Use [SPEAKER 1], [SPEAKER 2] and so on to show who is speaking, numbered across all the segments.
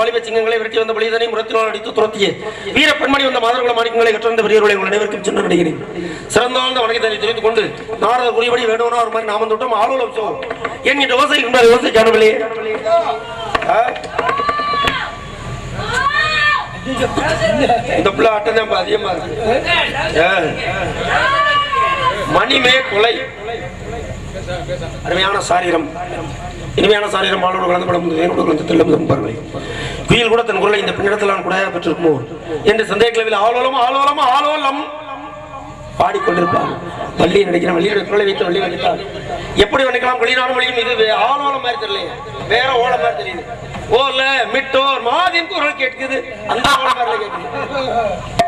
[SPEAKER 1] வாலிப சிங்கங்களை விரட்டி வந்த பலிதனை முரத்தினால் அடித்து துரத்திய வீர பெண்மணி வந்த மாதவர்கள மாணிக்கங்களை கற்றந்த பெரியவர்களை உங்கள் அனைவருக்கும் சென்று நடிகிறேன் சிறந்தாழ்ந்த வணக்கத்தை தெரிவித்துக் கொண்டு நாரத குறிபடி வேணும்னா ஒரு மாதிரி நாம தொட்டோம். ஆளுநர் சோ. என் யோசை என்பதை யோசை காணவில்லையே இந்த பிள்ளை ஆட்டம் தான் அதிகமா இருக்கு மணிமே கொலை. அருமையான சாரீரம். இனிமையான சாரீரம் ஆளோடு கலந்து படம் வேரோடு கலந்து தெல்லும் பார்வை குயில் கூட தன் குரலை இந்த பின்னிடத்தில் நான் கூட பெற்றிருக்குமோ என்று சந்தேக ஆலோலம் ஆலோலம் ஆலோலம் பாடிக்கொண்டிருப்பார். வள்ளி நடிக்கிற வள்ளியுடைய குரலை வைத்து வள்ளி நடித்தார் எப்படி நினைக்கலாம் வெளிநாடு மொழியும் இது வே- ஆலோலம் மாதிரி தெரியல வேற ஓலம் மாதிரி தெரியுது ஓல மிட்டோர் மாதின் குரல் கேட்குது. அந்த ஓலம் மாதிரி கேட்குது.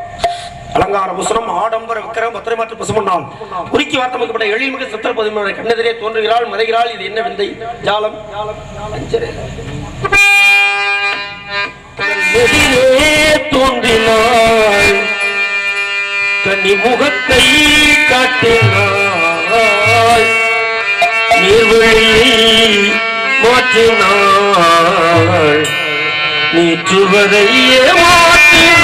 [SPEAKER 1] அலங்கார புசனம் ஆடம்பர விக்கிரம் பத்திரமாற்று பசுமண்ணாம். குறுக்கி வார்த்தமைக்கப்பட்ட எழில்மிகு சித்திர பதிமூணு கண்ணெதிரே தோன்றுகிறாள் மறைகிறாள் இது என்ன விந்தை? ஜாலம். தோன்றினாள் கன்னி முகத்தை காட்டினாள் நீர்வழியை மாற்றினாள் நீற்றுவதையே மாற்றினாள்.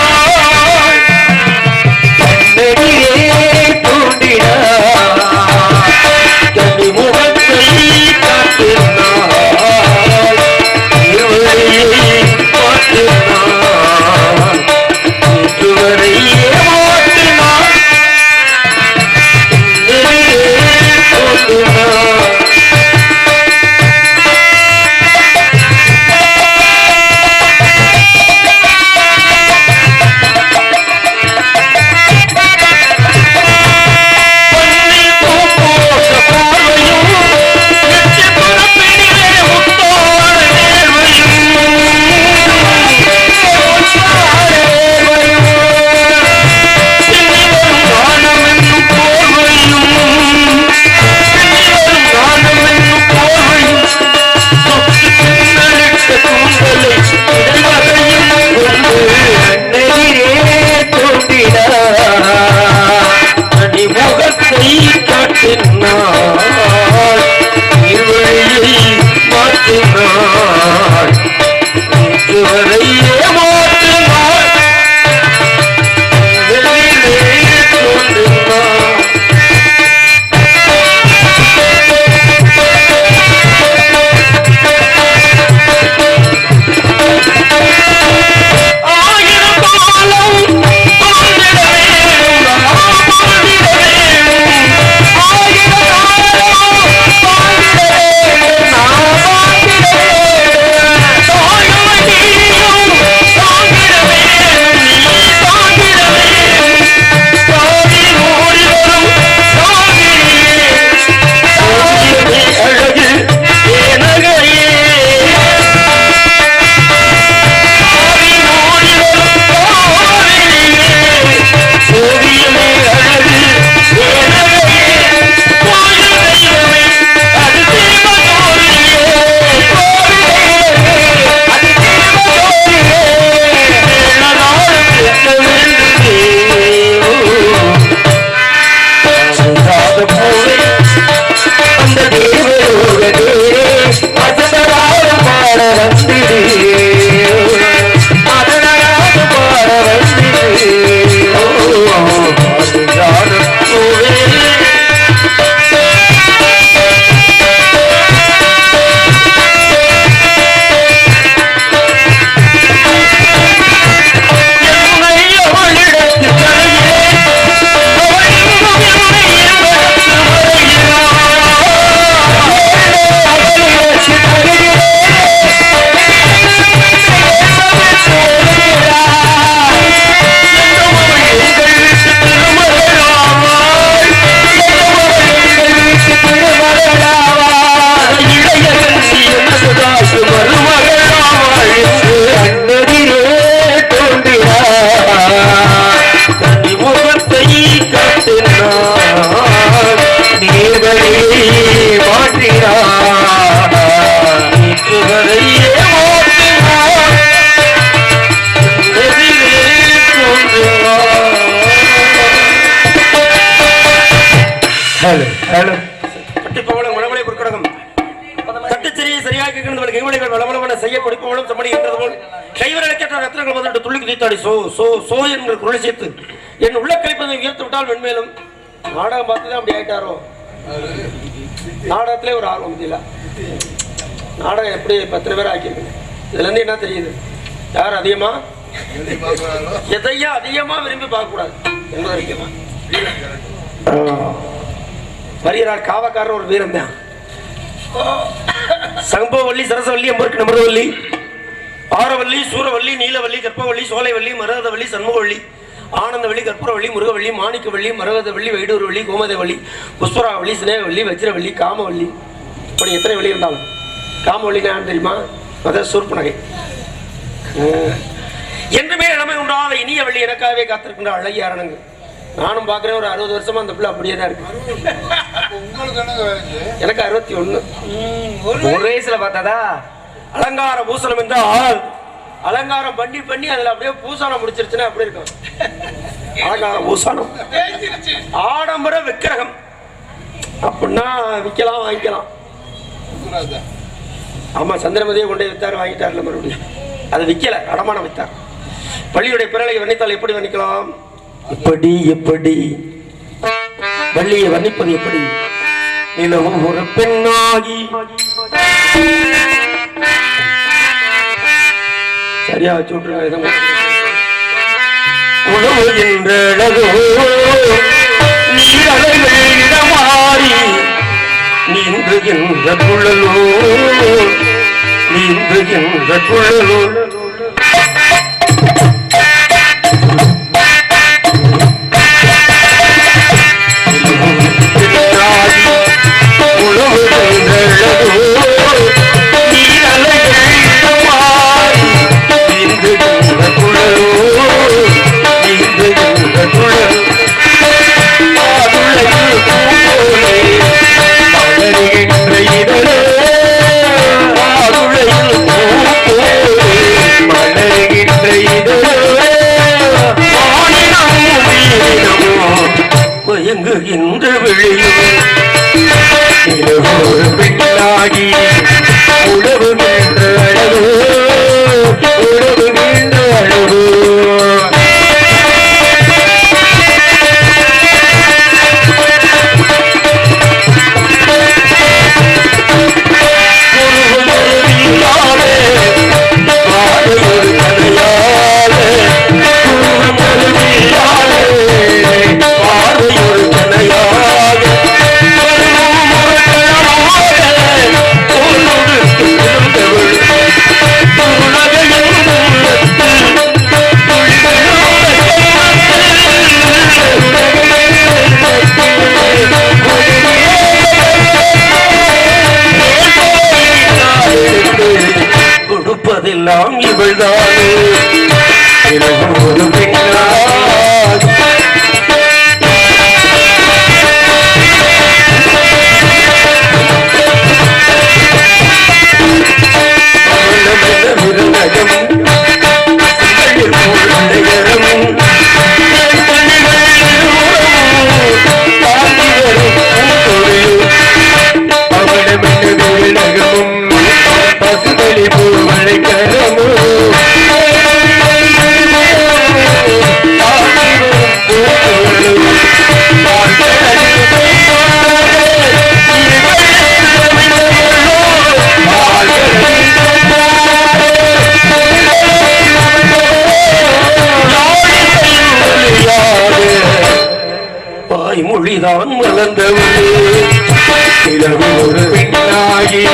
[SPEAKER 2] கட்டிப்பவளும் மழமலை பொற்கடகம் தட்டுச்செறியை சரியாக கிடந்தவள் கைவளைகள் வளவளவன செய்ய கொடுப்பவளும் சமணி என்றது போல் கைவரலைக்கற்ற ரத்னங்கள் முதலிட்டு துள்ளி குதித்தாடி சோ சோ சோ என்கிற குரலை சேர்த்து என் உள்ள கழிப்பதை உயர்த்து விட்டால் மென்மேலும் நாடகம் பார்த்து தான் அப்படி ஆயிட்டாரோ? நாடகத்திலே ஒரு ஆர்வம் இல்ல நாடகம் எப்படி பத்து பேர் ஆக்கியிருக்கு இதுல இருந்து என்ன தெரியுது? யார் அதிகமா? எதையும் அதிகமா விரும்பி பார்க்க கூடாது என்பது வரைக்கும் பரியரார் காவக்காரர் ஒரு வீரன் தான். சம்பவல்லி சரசவல்லி அம்பருக்கு நம்பரவல்லி ஆரவல்லி சூரவல்லி நீலவல்லி கற்பவல்லி சோலைவல்லி மரகதவல்லி சண்முகவல்லி ஆனந்தவள்ளி கற்பூரவள்ளி முருகவள்ளி மாணிக்கவள்ளி மரகதவள்ளி வைடூர்வள்ளி கோமதவள்ளி புஷ்பராவள்ளி சினேகவள்ளி வஜ்ரவள்ளி காமவள்ளி இப்படி எத்தனை வழி இருந்தாலும். காமவள்ளி நான் தெரியுமா? மத சூர்பனகை என்றுமே இளமை உண்டாத இனிய வள்ளி எனக்காகவே காத்திருக்கின்ற அழகிய அரணங்கு நானும் பார்க்குறேன் ஒரு அறுபது வருஷமா அந்த பிள்ளை அப்படியே தான் இருக்கு.
[SPEAKER 3] என்ன
[SPEAKER 2] எனக்கு அறுபத்தி ஒண்ணு.
[SPEAKER 1] ஒரு வயசுல பார்த்ததா?
[SPEAKER 2] அலங்கார பூசணம் என்றால் அலங்காரம் பண்ணி பண்ணி அதுல அப்படியே பூசானம் முடிச்சிருச்சுன்னா அப்படி இருக்கும்? அலங்கார பூசானம் ஆடம்பர விக்கிரகம். அப்படின்னா விற்கலாம் வாங்கிக்கலாம். ஆமா சந்திரமதியை கொண்டு வித்தாரு வாங்கிட்டார்ல மறுபடியும். அது விற்கல அடமானம் வித்தார். பள்ளியுடைய பிறலை வர்ணித்தால் எப்படி வர்ணிக்கலாம்? எப்படி எப்படி வள்ளியை வர்ணிப்பது எப்படி? நிலவும் ஒரு பெண்ணாகி. சரியா வச்சு விட்டுருங்க இடமாறி நீந்துகின்ற குழலோ நீந்துகின்ற குழலோ தான் மலர்ந்தவளே இளவு ஒரு பெண்ணாகி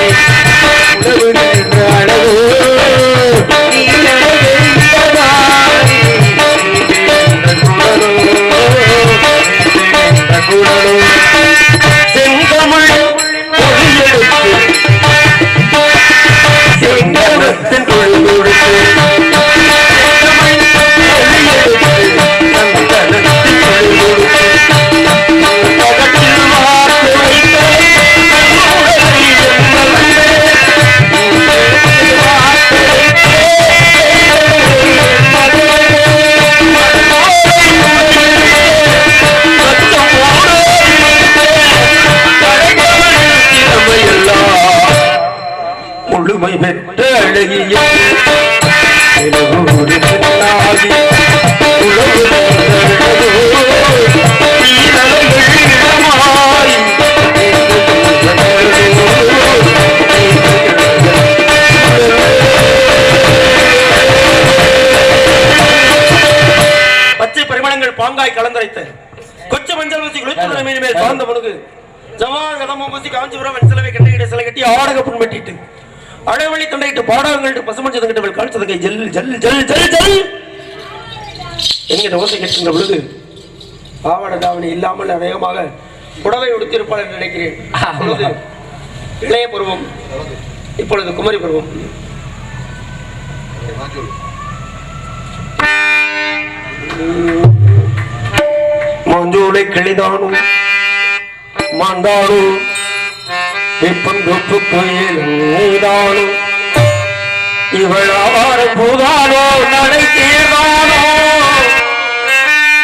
[SPEAKER 2] உணவு நின்ற செந்தமிழ் ஓசை கேட்கின்ற பொழுது பாவாடை தாவணி இல்லாமல் அநேகமாக புடவை உடுத்திருப்பாள் என்று நினைக்கிறேன். அப்பொழுது இளைய பருவம் இப்பொழுது குமரி பருவம். மாஞ்சோலை கிளிதானும் மாண்டானும் இப்பொன்று கோயிலும் இவள் ஆவார பூதானோ நடை தேர்வானோ